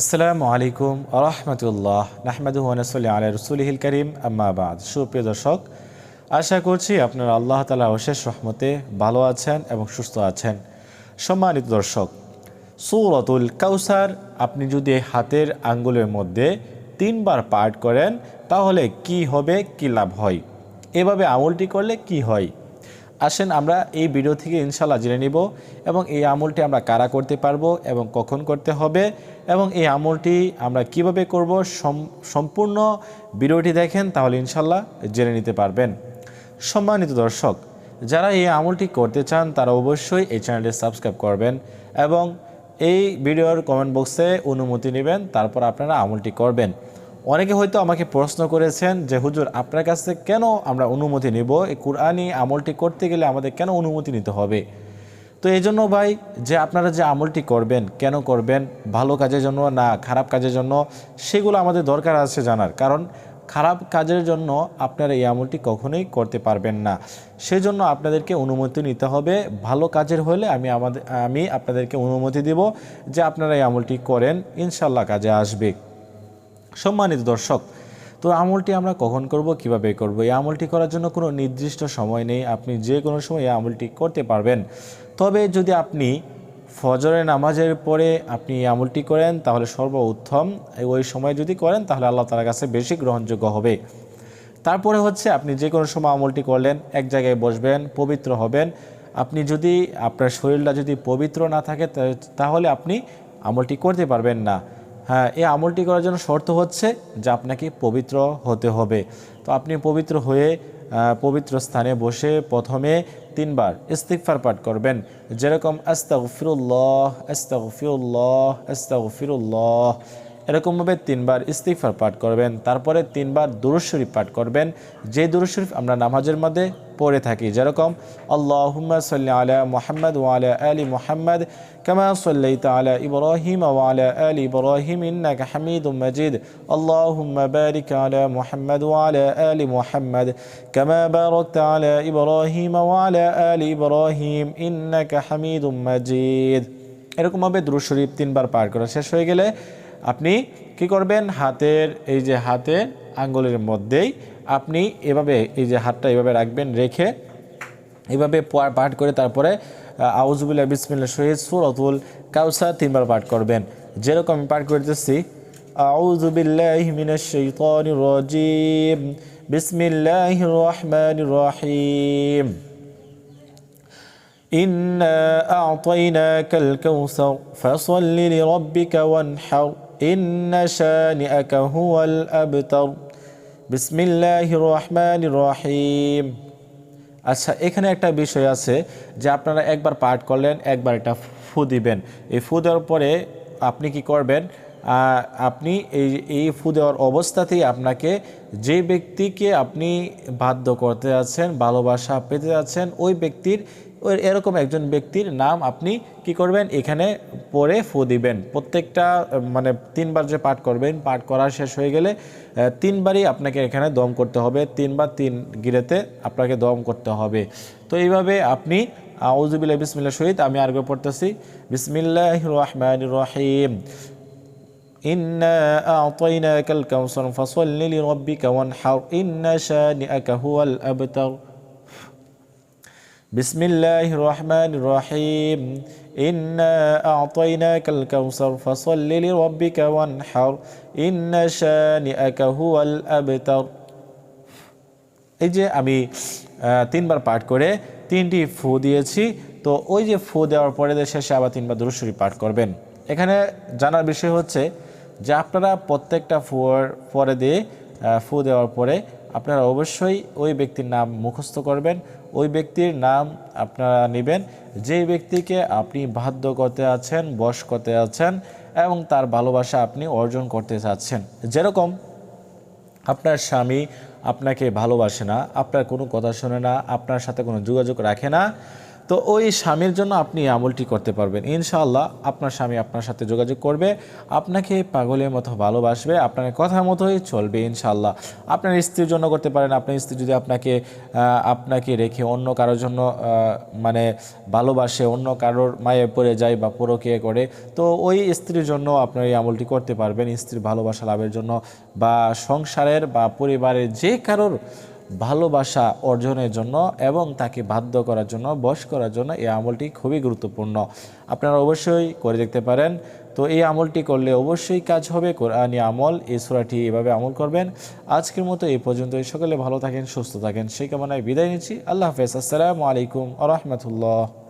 আসসালামু আলাইকুম আরহামতুল্লাহ নাহমাদু ওয়ানাসল্লি আলা রসুলহিল করিম আম্মাবাদ সুপ্রিয় দর্শক, আশা করছি আপনারা আল্লাহ তালা অশেষ রহমতে ভালো আছেন এবং সুস্থ আছেন। সম্মানিত দর্শক, সৌরতুল কাউসার, আপনি যদি হাতের আঙ্গুলের মধ্যে তিনবার পাঠ করেন, তাহলে কি হবে, কি লাভ হয়? এভাবে আমলটি করলে কি হয়? আসেন, আমরা এই ভিডিও থেকে ইনশাল্লাহ জেনে নিব এবং এই আমলটি আমরা কারা করতে পারব এবং কখন করতে হবে এবং এই আমলটি আমরা কীভাবে করব সম্পূর্ণ ভিডিওটি দেখেন, তাহলে ইনশাল্লাহ জেনে নিতে পারবেন। সম্মানিত দর্শক, যারা এই আমলটি করতে চান, তারা অবশ্যই এই চ্যানেলটি সাবস্ক্রাইব করবেন এবং এই ভিডিওর কমেন্ট বক্সে অনুমতি নেবেন, তারপর আপনারা আমলটি করবেন। অনেকে হয়তো আমাকে প্রশ্ন করেছেন যে, হুজুর, আপনার কাছে কেন আমরা অনুমতি নিব? এই কুরআনি আমলটি করতে গেলে আমাদের কেন অনুমতি নিতে হবে? তো এই জন্য ভাই, যে আপনারা যে আমলটি করবেন, কেন করবেন? ভালো কাজের জন্য না খারাপ কাজের জন্য? সেগুলো আমাদের দরকার আছে জানার। কারণ খারাপ কাজের জন্য আপনারা এই আমলটি কখনোই করতে পারবেন না। সেজন্য আপনাদেরকে অনুমতি নিতে হবে। ভালো কাজের হলে আমি আমাদের, আমি আপনাদেরকে অনুমতি দিব যে, আপনারা এই আমলটি করেন। ইনশাল্লাহ কাজে আসবে। সম্মানিত দর্শক, তো আমলটি আমরা কখন করব, কীভাবে করব? এই আমলটি করার জন্য কোনো নির্দিষ্ট সময় নেই। আপনি যে কোনো সময় এই আমলটি করতে পারবেন। তবে যদি আপনি ফজরের নামাজের পরে আপনি এই আমলটি করেন, তাহলে সর্বোত্তম ওই সময় যদি করেন, তাহলে আল্লাহ তালার কাছে বেশি গ্রহণযোগ্য হবে। তারপরে হচ্ছে আপনি যে কোনো সময় আমলটি করলেন, এক জায়গায় বসবেন, পবিত্র হবেন। আপনি যদি আপনার শরীরটা যদি পবিত্র না থাকে তাহলে আপনি আমলটি করতে পারবেন না। এই আমলটি করার জন্য শর্ত হচ্ছে যে আপনাকে পবিত্র হতে হবে। তো আপনি পবিত্র হয়ে পবিত্র স্থানে বসে প্রথমে তিনবার ইস্তিকফার পাঠ করবেন। যেরকম আস্তাগফিরুল্লাহ আস্তাগফিরুল্লাহ আস্তাগফিরুল্লাহ। এরকমভাবে তিনবার ইস্তিগফার পাঠ করবেন, তারপরে তিনবার দুরুদ শরীফ পাঠ করবেন। যে দুরুশরীফ আমরা নামাজের মধ্যে পড়ে থাকি, যেরকম, আল্লাহুম্মা সাল্লি আলা মুহাম্মদ ওয়া আলা মুহাম্মদ কামা সাল্লাইতা আলা ইব্রাহিম ওয়া আলা ইব্রাহিম ইন্নাকা হামিদুম মাজিদ। আল্লাহুম্মা বারিক আলা মোহাম্মদ ওয়া আলা মুহাম্মদ কামা বারাকতা আলা ইব্রাহিম ওয়া আলা ইব্রাহিম ইন্নাকা হামিদুম মাজিদ। এরকমভাবে দ্রুত শরীফ তিনবার পার করা শেষ হয়ে গেলে আপনি কি করবেন হাতের এই যে হাতে আঙ্গুলের মধ্যেই আপনি এভাবে এই যে হাতটা এভাবে রাখবেন রেখে এভাবে পা- পাঠ করে তারপরে আউজুবিল্লাহ বিসমিল্লা শহীদ সুরতুল কাউসার তিনবার পাঠ করবেন যেরকম আমি পাঠ করতেছি আউজুবিল্লাহ মিনাশ শাইতানির রাজিম বিসমিল্লাহির রহমানির রহিম إنا أعطيناك الكوثر فصل لربك وانحر إن شانئك هو الأبتر بسم الله الرحمن الرحيم আচ্ছা এখানে একটা বিষয় আছে যে আপনারা একবার পাঠ করলেন একবার একটা ফু দিবেন এই ফু দেওয়ার পরে আপনি কি করবেন আহ, আপনি এই এই ফু দেওয়ার অবস্থাতেই আপনাকে যে ব্যক্তিকে আপনি বাধ্য করতে যাচ্ছেন ভালোবাসা পেতে যাচ্ছেন ওই ব্যক্তির ওই এরকম একজন ব্যক্তির নাম আপনি কি করবেন? এখানে পরে ফু দিবেন। প্রত্যেকটা মানে তিনবার যে পাঠ করবেন, পাঠ করা শেষ হয়ে গেলে তিনবারই আপনাকে এখানে দম করতে হবে। তিনবার তিন গিরেতে আপনাকে দম করতে হবে। তো এইভাবে আপনি আউজুবিল্লা বিসমিল্লা সহিত আমি আরগে পড়তেছি। বিসমিল্লাহ রহমান রহিম। ইন্না ফসল কাউসার ফাসাল্লি লিরাব্বিকা ওয়ানহার। ইন্না শানিআকা হুয়াল আবতার। بسم الله الرحمن الرحيم إنا أعطيناك الكوثر فصل لربك وانحر إن شانئك هو الأبتر এই যে আমি আহ, তিনবার পাঠ করে তিনটি ফু দিয়েছি তো ওই যে ফু দেওয়ার পরে যে শেষে আবার তিনবার দুরুশ্বরী পাঠ করবেন এখানে জানার বিষয় হচ্ছে যে আপনারা প্রত্যেকটা ফুয়ার পরে দিয়ে আহ, ফু দেওয়ার পরে আপনারা অবশ্যই ওই ব্যক্তির নাম মুখস্থ করবেন ওই ব্যক্তির নাম আপনারা নেবেন। যেই ব্যক্তিকে আপনি বাধ্য করতে আছেন, বশ করতে আছেন এবং তার ভালোবাসা আপনি অর্জন করতে চাচ্ছেন, যেরকম আপনার স্বামী আপনাকে ভালোবাসে না, আপনার কোনো কথা শোনে না, আপনার সাথে কোনো যোগাযোগ রাখে না তো ওই স্বামীর জন্য আপনি আমলটি করতে পারবেন। ইনশাআল্লাহ আপনার স্বামী আপনার সাথে যোগাযোগ করবে, আপনাকে পাগলের মতো ভালোবাসবে, আপনার কথা মতোই চলবে ইনশাআল্লাহ। আপনার স্ত্রীর জন্য করতে পারেন, আপনার স্ত্রী যদি আপনাকে আপনাকে রেখে অন্য কারোর জন্য মানে ভালোবাসে, অন্য কারোর মায়ে পড়ে যায় বা পরকে করে, তো ওই স্ত্রীর জন্য আপনার এই আমলটি করতে পারবেন। স্ত্রীর ভালোবাসা লাভের জন্য বা সংসারের বা পরিবারের যে কারোর ভালোবাসা অর্জনের জন্য এবং তাকে বাধ্য করার জন্য, বশ করার জন্য এই আমলটি খুবই গুরুত্বপূর্ণ। আপনারা অবশ্যই করে দেখতে পারেন। তো এই আমলটি করলে অবশ্যই কাজ হবে। কোরআনি আমল, এই সুরাটি এভাবে আমল করবেন। আজকের মতো এই পর্যন্তই। সকলে ভালো থাকেন, সুস্থ থাকেন। সেই কামনায় বিদায় নিচ্ছি। আল্লাহ হাফেজ। আসসালামু আলাইকুম আ রহমতুল্লাহ।